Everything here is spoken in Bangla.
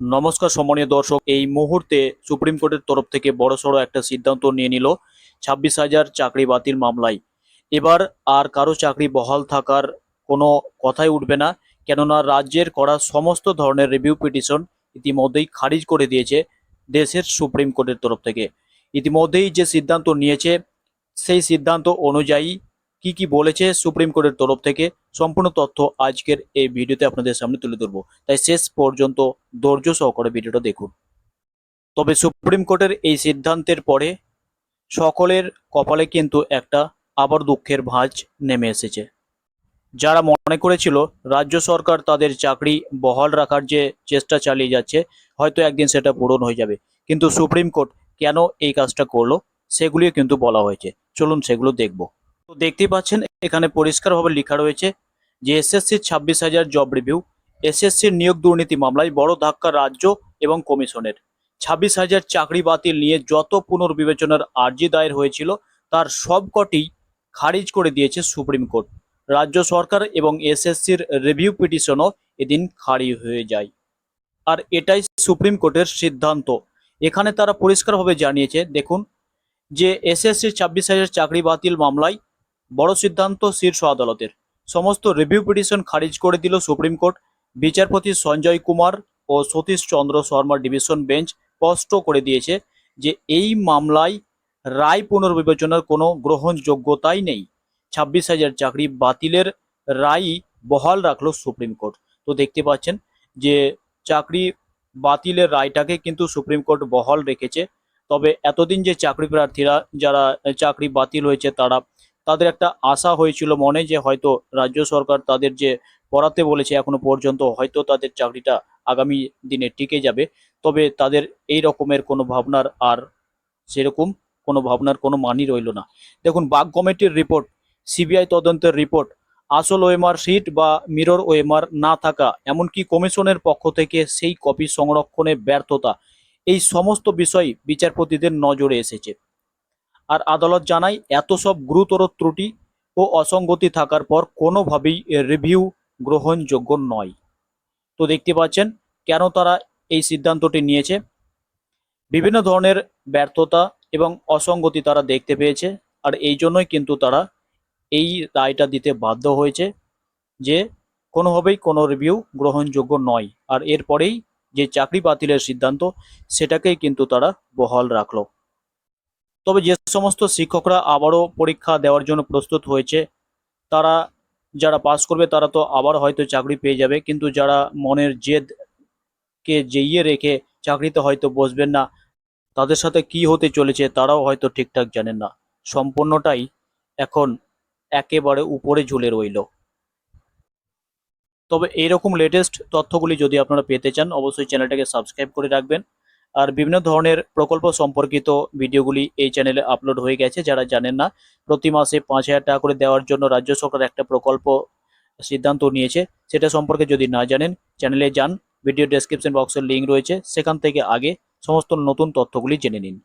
নমস্কার সম্মানীয় দর্শক, এই মুহূর্তে সুপ্রিম কোর্টের তরফ থেকে বড়সড় একটা সিদ্ধান্ত নিয়ে নিল ছাব্বিশ হাজার চাকরি বাতিল মামলায়। এবার আর কারও চাকরি বহাল থাকার কোনো কথাই উঠবে না, কেননা রাজ্যের করা সমস্ত ধরনের রিভিউ পিটিশন ইতিমধ্যেই খারিজ করে দিয়েছে দেশের সুপ্রিম কোর্টের তরফ থেকে। ইতিমধ্যেই যে সিদ্ধান্ত নিয়েছে, সেই সিদ্ধান্ত অনুযায়ী কি কি বলেছে সুপ্রিম কোর্টের তরফ থেকে, সম্পূর্ণ তথ্য আজকের এই ভিডিওতে আপনাদের সামনে তুলে ধরবো। তাই শেষ পর্যন্ত ধৈর্য সহকারে ভিডিওটা দেখুন। তবে সুপ্রিম কোর্টের এই সিদ্ধান্তের পরে সকলের কপালে কিন্তু একটা আবার দুঃখের ভাঁজ নেমে এসেছে। যারা মনে করেছিল রাজ্য সরকার তাদের চাকরি বহাল রাখার যে চেষ্টা চালিয়ে যাচ্ছে, হয়তো একদিন সেটা পূরণ হয়ে যাবে। কিন্তু সুপ্রিম কোর্ট কেন এই কাজটা করল, সেগুলিও কিন্তু বলা হয়েছে। চলুন সেগুলো দেখব। তো দেখতেই পাচ্ছেন, এখানে পরিষ্কারভাবে লেখা রয়েছে যে এসএসসির ছাব্বিশ হাজার জব রিভিউ এসএসসির নিয়োগ দুর্নীতি মামলায় বড় ধাক্কা রাজ্য এবং কমিশনের। ছাব্বিশ হাজার চাকরি বাতিল নিয়ে যত পুনর্বিবেচনার আর্জি দায়ের হয়েছিল, তার সবকটি খারিজ করে দিয়েছে সুপ্রিম কোর্ট। রাজ্য সরকার এবং এসএসসির রিভিউ পিটিশনও এদিন খারিজ হয়ে যায়। আর এটাই সুপ্রিম কোর্টের সিদ্ধান্ত। এখানে তারা পরিষ্কারভাবে জানিয়েছে, দেখুন, যে এসএসসির ছাব্বিশ হাজার চাকরি বাতিল মামলায় বড় সিদ্ধান্ত শীর্ষ আদালতের। সমস্ত রিভিউ পিটিশন খারিজ করে দিল সুপ্রিম কোর্ট। বিচারপতি সঞ্জয় কুমার ও সতীশ চন্দ্র শর্মার ডিভিশন বেঞ্চ স্পষ্ট করে দিয়েছে যে এই মামলায় রায় পুনর্বিবেচনার কোনো গ্রহণযোগ্যতাই নেই। ছাব্বিশ হাজার চাকরি বাতিলের রায়ই বহাল রাখল সুপ্রিম কোর্ট। তো দেখতে পাচ্ছেন যে চাকরি বাতিলের রায়টাকে কিন্তু সুপ্রিম কোর্ট বহাল রেখেছে। তবে এতদিন যে চাকরি প্রার্থীরা যারা, চাকরি বাতিল হয়েছে তারা তাদের একটা আশা হয়েছিল মনে যে হয়তো রাজ্য সরকার তাদের যে পড়াতে বলেছে এখনও পর্যন্ত হয়তো তাদের চাকরিটা আগামী দিনে টিকে যাবে। তবে তাদের এই রকমের কোনো ভাবনার আর সেরকম কোনো ভাবনার কোনো মানই রইল না। দেখুন বাঘ কমিটির রিপোর্ট, সিবিআই তদন্তের রিপোর্ট, আসল ওএমআর শিট বা মিরর ওএমআর না থাকা, এমনকি কমিশনের পক্ষ থেকে সেই কপি সংরক্ষণে ব্যর্থতা, এই সমস্ত বিষয় বিচারপতিদের নজরে এসেছে। আর আদালত জানায়, এত সব গুরুতর ত্রুটি ও অসঙ্গতি থাকার পর কোনোভাবেই রিভিউ গ্রহণযোগ্য নয়। তো দেখতে পাচ্ছেন, কেন তারা এই সিদ্ধান্তটি নিয়েছে? বিভিন্ন ধরনের ব্যর্থতা এবং অসঙ্গতি তারা দেখতে পেয়েছে, আর এই জন্যই কিন্তু তারা এই রায়টা দিতে বাধ্য হয়েছে যে কোনোভাবেই কোনো রিভিউ গ্রহণযোগ্য নয়। আর এরপরেই যে চাকরি বাতিলের সিদ্ধান্ত, সেটাকেই কিন্তু তারা বহাল রাখল। তবে যে সমস্ত শিক্ষকরা আবারও পরীক্ষা দেওয়ার জন্য প্রস্তুত হয়েছে, তারা যারা পাস করবে তারা তো আবার হয়তো চাকরি পেয়ে যাবে, কিন্তু যারা মনের জেদকে জেইয়ে রেখে চাকরিতে হয়তো বসবেন না, তাদের সাথে কি হতে চলেছে তারাও হয়তো ঠিকঠাক জানেন না। সম্পূর্ণটাই এখন একেবারে উপরে ঝুলে রইল। তবে এইরকম লেটেস্ট তথ্যগুলি যদি আপনারা পেতে চান, অবশ্যই চ্যানেলটাকে সাবস্ক্রাইব করে রাখবেন। আর বিভিন্ন ধরনের প্রকল্প সম্পর্কিত ভিডিওগুলি এই চ্যানেলে আপলোড হয়ে গেছে, যারা জানেন না, প্রতি মাসে পাঁচ হাজার টাকা করে দেওয়ার জন্য রাজ্য সরকার একটা প্রকল্প সিদ্ধান্ত নিয়েছে। সেটা সম্পর্কে যদি না জানেন চ্যানেলে যান ভিডিও ডেসক্রিপশন বক্সের লিঙ্ক রয়েছে, সেখান থেকে আগে সমস্ত নতুন তথ্যগুলি জেনে নিন।